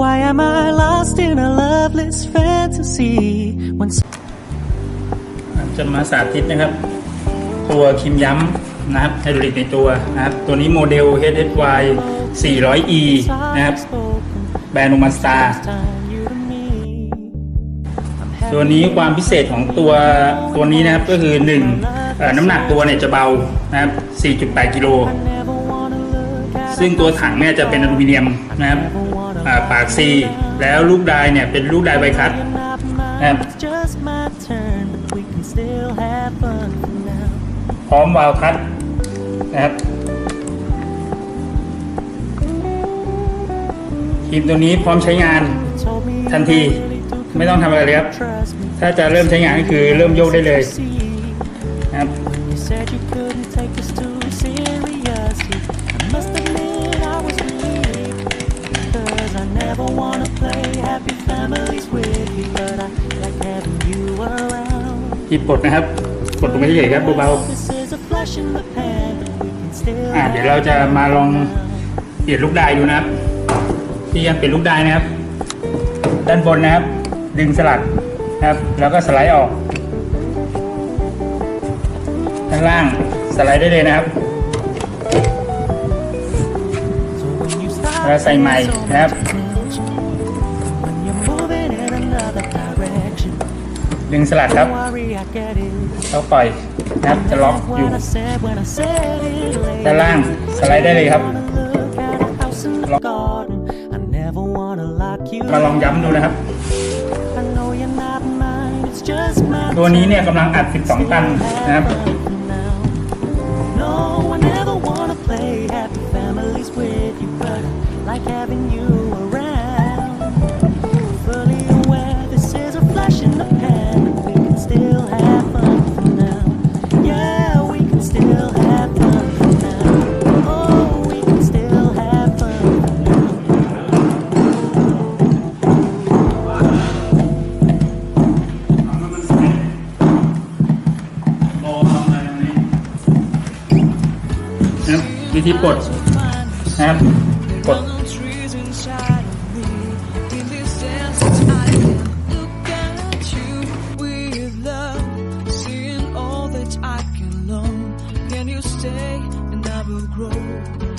Why am I lost in a loveless fantasy when จะมาสาธิตนะครับ ตัวครีมย้ำนะครับไฮดรอลิกในตัวนะครับ ตัวนี้โมเดล HSY 400E นะครับ แบรนด์โอมาสตาตัวนี้ความพิเศษของตัวตัวนี้นะครับก็คือ1เอ่อน้ำหนักตัวเนี่ยจะเบานะครับ 4.8 กิโล ซึ่งตัวถังเนี่ยจะเป็นอลูมิเนียมนะครับปากซีแล้วลูกดายเนี่ยเป็นลูกดายใบคัตนะครับพร้อมวาล์วคัตนะครับครีมตัวนี้พร้อมใช้งานทันทีไม่ต้องทำอะไรเลยครับ ถ้าจะเริ่มใช้งานก็คือเริ่มโยกได้เลยนะครับ I never wanna play happy families with you, but I like having you around. หยิบปลดนะครับ กดตรงนี้เฉยๆครับเบา This is a flash in the pan, but we can still ๆอ่าเดี๋ยวเราจะมาลองเปลี่ยนลูกดายดูนะครับที่ยังเป็นลูกดายนะครับ ด้านบนนะครับ ดึงสลักนะครับ แล้วก็สไลด์ออกด้านล่างสไลด์ได้เลยนะครับ แล้วใส่ใหม่นะครับ ดึงสลัดครับแล้วปล่อยนะจะล็อกอยู่ด้านล่างสไลด์ได้เลยครับล็มาลองย้ำดูนะครับ ตัวนี้เนี่ยกำลังอัด 12 ตันนะครับ วิธีปลดนะครับ grow.